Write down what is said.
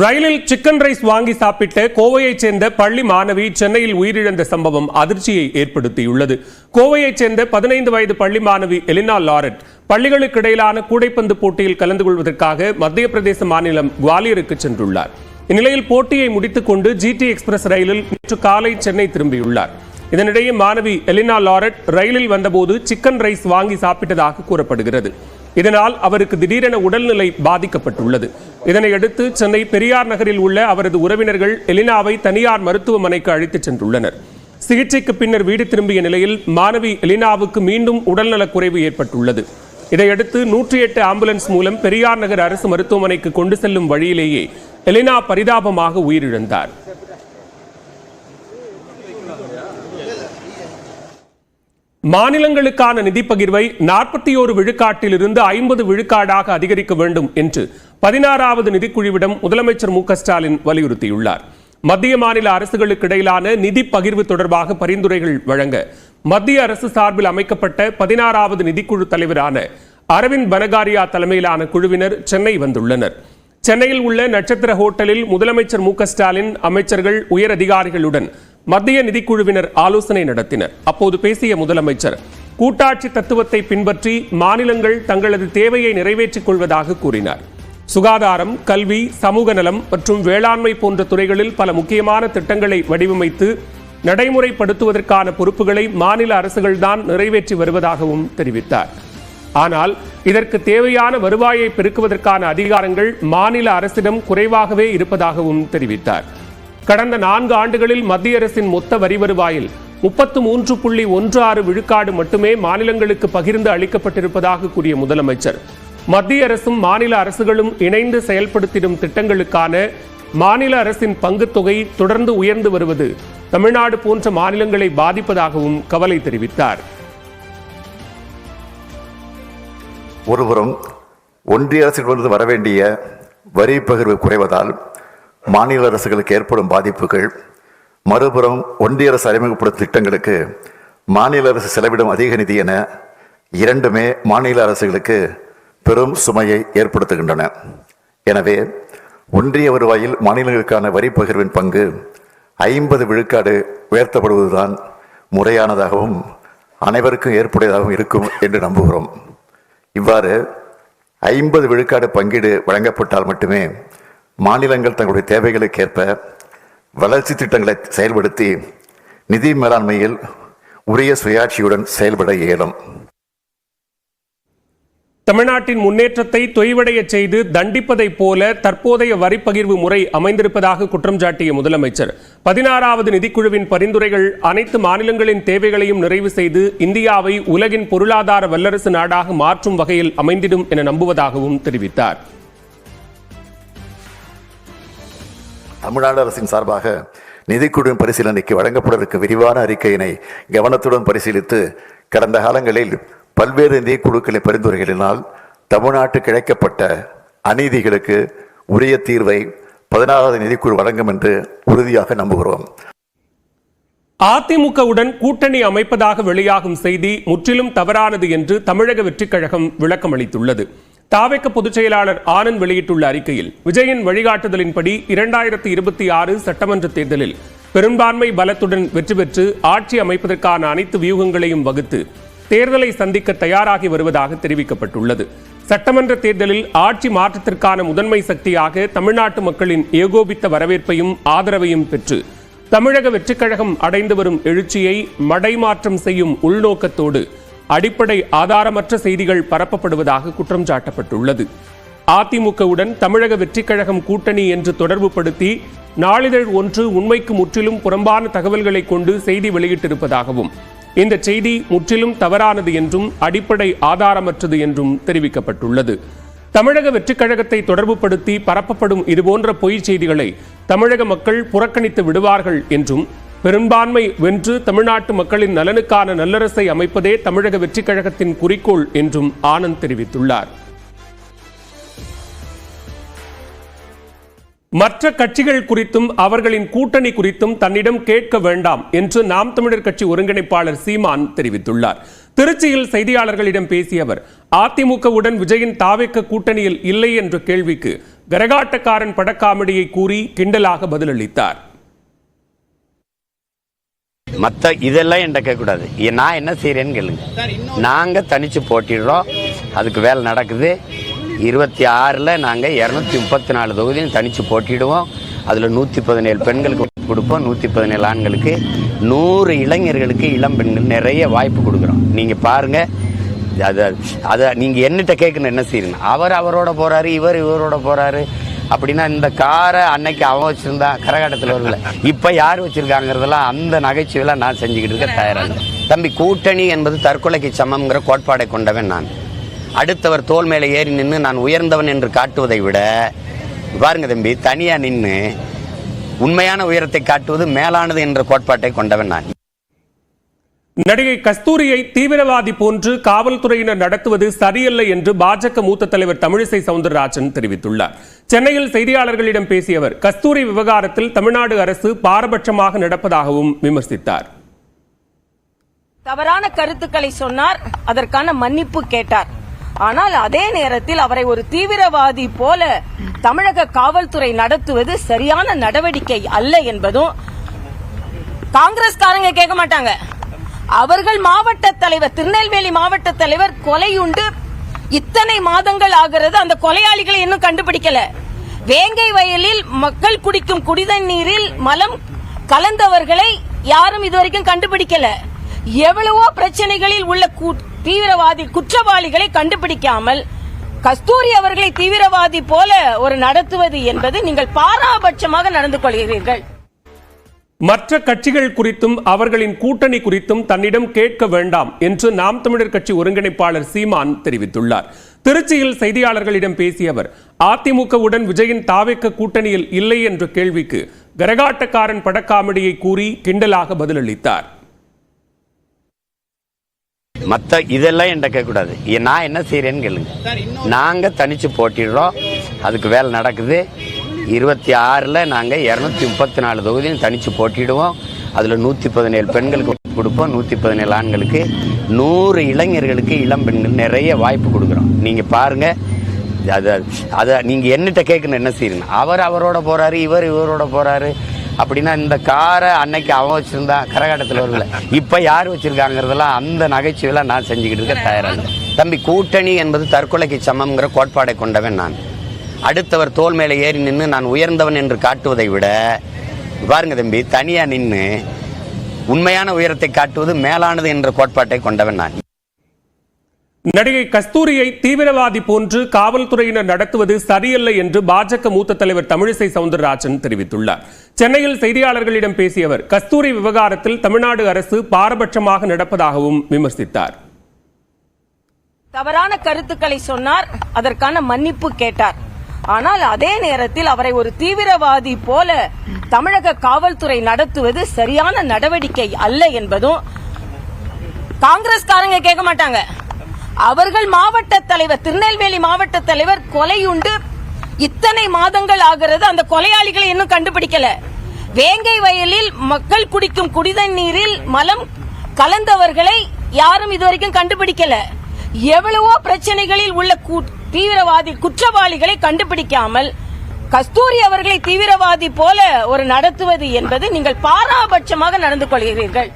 ரயிலில் chicken rice வாங்கி சாப்பிட்ட கோவையைச் சேர்ந்த பள்ளி மாணவி சென்னையில் உயிரிழந்த சம்பவம் அதிர்ச்சியை ஏற்படுத்தியுள்ளது. கோவையைச் சேர்ந்த பதினைந்து வயது பள்ளி மாணவி எலினா லாரட் பள்ளிகளுக்கு இடையிலான கூடைப்பந்து போட்டியில் கலந்து கொள்வதற்காக மத்திய பிரதேச மாநிலம் குவாலியருக்கு சென்றுள்ளார். இந்நிலையில் போட்டியை முடித்துக் கொண்டு ஜிடி எக்ஸ்பிரஸ் ரயிலில் நேற்று காலை சென்னை திரும்பியுள்ளார். இதனிடையே மாணவி எலினா லாரட் ரயிலில் வந்தபோது சிக்கன் ரைஸ் வாங்கி சாப்பிட்டதாக கூறப்படுகிறது. இதனால் அவருக்கு திடீரென உடல்நிலை பாதிக்கப்பட்டுள்ளது. இதனையடுத்து சென்னை பெரியார் நகரில் உள்ள அவரது உறவினர்கள் எலினாவை தனியார் மருத்துவமனைக்கு அழைத்துச் சென்றுள்ளனர். சிகிச்சைக்கு பின்னர் வீடு திரும்பிய நிலையில் மாணவி எலினாவுக்கு மீண்டும் உடல்நலக் குறைவு ஏற்பட்டுள்ளது. இதையடுத்து நூற்றி எட்டு ஆம்புலன்ஸ் மூலம் பெரியார் நகர் அரசு மருத்துவமனைக்கு கொண்டு செல்லும் வழியிலேயே எலினா பரிதாபமாக உயிரிழந்தார். மாநிலங்களுக்கான நிதி பகிர்வை நாற்பத்தி ஓரு விழுக்காட்டிலிருந்து ஐம்பது விழுக்காடாக அதிகரிக்க வேண்டும் என்று பதினாறாவது நிதிக்குழுவிடம் முதலமைச்சர் மு ஸ்டாலின் வலியுறுத்தியுள்ளார். மத்திய மாநில அரசுகளுக்கு இடையிலான நிதி பகிர்வு தொடர்பாக பரிந்துரைகள் வழங்க மத்திய அரசு சார்பில் அமைக்கப்பட்ட பதினாறாவது நிதிக்குழு தலைவரான அரவிந்த் பனகாரியா தலைமையிலான குழுவினர் சென்னை வந்துள்ளனர். சென்னையில் உள்ள நட்சத்திர ஹோட்டலில் முதலமைச்சர் மு ஸ்டாலின் அமைச்சர்கள் உயர் அதிகாரிகளுடன் மத்திய நிதிக்குழுவினர் ஆலோசனை நடத்தினர். அப்போது பேசிய முதலமைச்சர் கூட்டாட்சி தத்துவத்தை பின்பற்றி மாநிலங்கள் தங்களது தேவையை நிறைவேற்றிக் கொள்வதாக கூறினார். சுகாதாரம் கல்வி சமூக நலம் மற்றும் வேளாண்மை போன்ற துறைகளில் பல முக்கியமான திட்டங்களை வடிவமைத்து நடைமுறைப்படுத்துவதற்கான பொறுப்புகளை மாநில அரசுகள்தான் நிறைவேற்றி வருவதாகவும் தெரிவித்தார். ஆனால் இதற்கு தேவையான வருவாயை பெருக்குவதற்கான அதிகாரங்கள் மாநில அரசிடம் குறைவாகவே இருப்பதாகவும் தெரிவித்தார். கடந்த நான்கு ஆண்டுகளில் மத்திய அரசின் மொத்த வரி வருவாயில் முப்பத்து மூன்று புள்ளி ஒன்று ஆறு விழுக்காடு மட்டுமே மாநிலங்களுக்கு பகிர்ந்து அளிக்கப்பட்டிருப்பதாக கூறிய முதலமைச்சர். மத்திய அரசும் மாநில அரசுகளும் இணைந்து செயல்படுத்திடும் திட்டங்களுக்கான மாநில அரசின் பங்கு தொகை தொடர்ந்து உயர்ந்து வருவது தமிழ்நாடு போன்ற மாநிலங்களை பாதிப்பதாகவும் கவலை தெரிவித்தார். ஒருபுறம் ஒன்றிய அரசிடமிருந்து வரவேண்டிய வரி பகிர்வு குறைவதால் மாநில அரசுகளுக்கு ஏற்படும் பாதிப்புகள் மறுபுறம் ஒன்றிய அரசு அறிமுகப்படுத்தும் திட்டங்களுக்கு மாநில அரசு செலவிடும் அதிக நிதி என இரண்டுமே மாநில அரசுகளுக்கு பெரும் சுமையை ஏற்படுத்துகின்றன. எனவே ஒன்றிய வருவாயில் மாநிலங்களுக்கான வரி பகிர்வின் பங்கு ஐம்பது விழுக்காடு உயர்த்தப்படுவதுதான் முறையானதாகவும் அனைவருக்கும் ஏற்புடையதாகவும் இருக்கும் என்று நம்புகிறோம். இவ்வாறு ஐம்பது விழுக்காடு பங்கீடு வழங்கப்பட்டால் மட்டுமே மாநிலங்கள் தங்களுடைய தேவைகளுக்கேற்ப வளர்ச்சி திட்டங்களை செயல்படுத்தி நிதி மேலாண்மையில் உரிய சுயாட்சியுடன் செயல்பட இயலும். தமிழ்நாட்டின் முன்னேற்றத்தை தொய்வடைய செய்து தண்டிப்பதைப் போல தற்போதைய வரி பகிர்வு முறை அமைந்திருப்பதாக குற்றம் சாட்டிய முதலமைச்சர். பதினாறாவது நிதிக்குழுவின் பரிந்துரைகள் அனைத்து மாநிலங்களின் தேவைகளையும் நிறைவு செய்து இந்தியாவை உலகின் பொருளாதார வல்லரசு நாடாக மாற்றும் வகையில் அமைந்திடும் என நம்புவதாகவும் தெரிவித்தார். தமிழ்நாடு அரசின் சார்பாக நிதிக்குழுவின் பரிசீலனைக்கு வழங்கப்படுவதற்கு விரிவான அறிக்கையினை கவனத்துடன் பரிசீலித்து கடந்த காலங்களில் பல்வேறு நிதிக்குழுக்களின் பரிந்துரைகளினால் தமிழ்நாட்டு கிடைக்கப்பட்ட அநீதிகளுக்கு உரிய தீர்வை பதினாறாவது நிதிக்குழு வழங்கும் என்று உறுதியாக நம்புகிறோம். அதிமுகவுடன் கூட்டணி அமைப்பதாக வெளியாகும் செய்தி முற்றிலும் தவறானது என்று தமிழக வெற்றிக் கழகம் விளக்கம் அளித்துள்ளது. தாவேக்க பொதுச் செயலாளர் ஆனந்த் வெளியிட்டுள்ள அறிக்கையில் விஜயின் வழிகாட்டுதலின்படி இரண்டாயிரத்தி இருபத்தி ஆறு சட்டமன்ற தேர்தலில் பெரும்பான்மை பலத்துடன் வெற்றி பெற்று ஆட்சி அமைப்பதற்கான அனைத்து வியூகங்களையும் வகுத்து தேர்தலை சந்திக்க தயாராகி வருவதாக தெரிவிக்கப்பட்டுள்ளது. சட்டமன்ற தேர்தலில் ஆட்சி மாற்றத்திற்கான முதன்மை சக்தியாக தமிழ்நாட்டு மக்களின் ஏகோபித்த வரவேற்பையும் ஆதரவையும் பெற்று தமிழக வெற்றிக்கழகம் அடைந்து வரும் எழுச்சியை மடைமாற்றம் செய்யும் உள்நோக்கத்தோடு அடிப்படை ஆதாரமற்ற செய்திகள் பரப்பப்படுவதாக குற்றம் சாட்டப்பட்டுள்ளது. அதிமுகவுடன் தமிழக வெற்றிக்கழகம் கூட்டணி என்று தொடர்புபடுத்தி நாளிதழ் ஒன்று உண்மைக்கு முற்றிலும் புறம்பான தகவல்களை கொண்டு செய்தி வெளியிட்டிருப்பதாகவும் இந்த செய்தி முற்றிலும் தவறானது என்றும் அடிப்படை ஆதாரமற்றது என்றும் தெரிவிக்கப்பட்டுள்ளது. தமிழக வெற்றிக் கழகத்தை தொடர்புபடுத்தி பரப்பப்படும் இதுபோன்ற பொய் செய்திகளை தமிழக மக்கள் புறக்கணித்து விடுவார்கள் என்றும் பெரும்பான்மை வென்று தமிழ்நாட்டு மக்களின் நலனுக்கான நல்லரசை அமைப்பதே தமிழக வெற்றிக் கழகத்தின் குறிக்கோள் என்றும் ஆனந்த் தெரிவித்துள்ளார். மற்ற கட்சிகள் குறித்தும் அவர்களின் கூட்டணி குறித்தும் தன்னிடம் கேட்க வேண்டாம் என்று நாம் தமிழர் கட்சி ஒருங்கிணைப்பாளர் சீமான் தெரிவித்துள்ளார். திருச்சியில் செய்தியாளர்களிடம் பேசிய அவர் அதிமுகவுடன் விஜயின் தாவேக்க கூட்டணியில் இல்லை என்ற கேள்விக்கு கரகாட்டக்காரன் படக்காமெடியை கூறி கிண்டலாக பதிலளித்தார். மற்ற இதெல்லாம் என்கிட்ட கேட்கக்கூடாது. நான் என்ன செய்கிறேன்னு கேளுங்க. நாங்கள் தனிச்சு போட்டிடுறோம். அதுக்கு வேலை நடக்குது. இருபத்தி ஆறில் நாங்கள் இரநூத்தி முப்பத்தி நாலு தொகுதியும் தனித்து போட்டிடுவோம் அதில் நூற்றி பதினேழு பெண்களுக்கு கொடுப்போம். நூற்றி பதினேழு ஆண்களுக்கு நூறு இளைஞர்களுக்கு இளம் பெண்கள் நிறைய வாய்ப்பு கொடுக்குறோம். நீங்கள் பாருங்கள் அதை அதை நீங்கள் என்னட்ட கேட்கணும் என்ன செய்யணும். அவர் அவரோட போகிறாரு இவர் இவரோட போகிறாரு அப்படின்னா இந்த காரை அன்னைக்கு அவன் வச்சுருந்தா கரகாட்டத்தில் வரல இப்போ யார் வச்சிருக்காங்கிறதெல்லாம் அந்த நகைச்சுவையெல்லாம் நான் செஞ்சுக்கிட்டு இருக்க தயாராக தம்பி கூட்டணி என்பது தற்கொலைக்கு சமம்ங்கிற கோட்பாடை கொண்டவன் நான். அடுத்தவர் தோல் மேலே ஏறி நின்று நான் உயர்ந்தவன் என்று காட்டுவதை விட பாருங்க தம்பி தனியா நின்று உண்மையான உயரத்தை காட்டுவது மேலானது என்ற கோட்பாட்டை கொண்டவன் நான். நடிகை கஸ்தூரியை தீவிரவாதி போன்று காவல்துறையினர் நடத்துவது சரியல்ல என்று பாஜக மூத்த தலைவர் தமிழிசை சவுந்தரராஜன் தெரிவித்துள்ளார். சென்னையில் செய்தியாளர்களிடம் பேசிய அவர் கஸ்தூரி விவகாரத்தில் தமிழ்நாடு அரசு பாரபட்சமாக நடப்பதாகவும் விமர்சித்தார். தவறான கருத்துக்களை சொன்னார் அதற்கான மன்னிப்பு கேட்டார். ஆனால் அதே நேரத்தில் அவரை ஒரு தீவிரவாதி போல தமிழக காவல்துறை நடத்துவது சரியான நடவடிக்கை அல்ல என்பதும் காங்கிரஸ்காரங்க கேட்க மாட்டாங்க. அவர்கள் மாவட்ட தலைவர் திருநெல்வேலி மாவட்ட தலைவர் கொலையுண்டு. இத்தனை மாதங்கள் ஆகிறது அந்த கொலையாளிகளை இன்னும் கண்டுபிடிக்கல. வேங்கை வயலில் மக்கள் குடிக்கும் குடிதண்ணீரில் மலம் கலந்தவர்களை யாரும் இதுவரைக்கும் கண்டுபிடிக்கல. எவ்வளவோ பிரச்சனைகளில் உள்ள தீவிரவாதி குற்றவாளிகளை கண்டுபிடிக்காமல் கஸ்தூரி அவர்களை தீவிரவாதி போல ஒரு நடத்துவது என்பது நீங்கள் பாராபட்சமாக நடந்து கொள்கிறீர்கள். மற்ற கட்சிகள் குறித்தும் அவர்களின் கூட்டணி குறித்தும் தன்னிடம் கேட்க வேண்டாம் என்று நாம் தமிழர் கட்சி ஒருங்கிணைப்பாளர் சீமான் தெரிவித்துள்ளார். திருச்சியில் செய்தியாளர்களிடம் பேசிய அவர் அதிமுகவுடன் விஜயின் தாவேக்க கூட்டணியில் இல்லை என்ற கேள்விக்கு கரகாட்டக்காரன் படக்காமெடியை கூறி கிண்டலாக பதிலளித்தார். மற்ற இதெல்லாம் என்கிட்ட கேட்கக்கூடாது. நான் என்ன செய்கிறேன்னு கேளுங்க. நாங்கள் தனித்து போட்டிடுறோம். அதுக்கு வேலை நடக்குது. இருபத்தி ஆறில் நாங்கள் இரநூத்தி முப்பத்தி நாலு தொகுதியும் தனிச்சு போட்டிடுவோம். அதில் நூற்றி பதினேழு பெண்களுக்கு கொடுப்போம். நூற்றி பதினேழு ஆண்களுக்கு நூறு இளைஞர்களுக்கு இளம் பெண்கள் நிறைய வாய்ப்பு கொடுக்குறோம். நீங்கள் பாருங்கள் அதை அதை நீங்கள் என்னட்ட கேட்கணும் என்ன செய்யணும் அவர் அவரோட போகிறாரு இவர் இவரோட போகிறாரு அப்படின்னா இந்த காரை அன்னைக்கு அவன் வச்சிருந்தா கரகாட்டத்தில் வரல இப்போ யார் வச்சிருக்காங்கிறதெல்லாம் அந்த நகைச்சுவையெல்லாம் நான் செஞ்சுக்கிட்டு இருக்க தயாராக தம்பி கூட்டணி என்பது தற்கொலைக்கு சமம்ங்கிற கோட்பாடை கொண்டவன் நான். அடுத்தவர் தோல் மேலே ஏறி நின்று நான் உயர்ந்தவன் என்று காட்டுவதை விட பாருங்க தம்பி தனியா நின்று உண்மையான உயரத்தை காட்டுவது மேலானது என்ற கோட்பாட்டை கொண்டவன் நான். நடிகை கஸ்தூரியை தீவிரவாதி போன்று காவல்துறையினர் நடத்துவது சரியல்ல என்று பாஜக மூத்த தலைவர் தமிழிசை சவுந்தரராஜன் தெரிவித்துள்ளார். சென்னையில் செய்தியாளர்களிடம் பேசிய அவர் கஸ்தூரி விவகாரத்தில் தமிழ்நாடு அரசு பாரபட்சமாக நடப்பதாகவும் விமர்சித்தார். தவறான கருத்துக்களை சொன்னார் அதற்கான மன்னிப்பு கேட்டார். ஆனால் அதே நேரத்தில் அவரை ஒரு தீவிரவாதி போல தமிழக காவல்துறை நடத்துவது சரியான நடவடிக்கை அல்ல என்பதும் காங்கிரஸ் காரங்க கேட்க மாட்டாங்க. அவர்கள் மாவட்ட தலைவர் திருநெல்வேலி மாவட்ட தலைவர் கொலையுண்டு இத்தனை மாதங்கள் ஆகிறது அந்த கொலையாளிகளை இன்னும் கண்டுபிடிக்கல. வேங்கை வயலில் மக்கள் குடிக்கும் குடிதண்ணீரில் மலம் கலந்தவர்களை யாரும் இதுவரைக்கும் கண்டுபிடிக்கல. எவ்வளவோ பிரச்சனைகளில் உள்ள தீவிரவாதி குற்றவாளிகளை கண்டுபிடிக்காமல் கஸ்தூரி அவர்களை தீவிரவாதி போல ஒரு நடத்துவது என்பது நீங்கள் பாராபட்சமாக நடந்து கொள்கிறீர்கள்.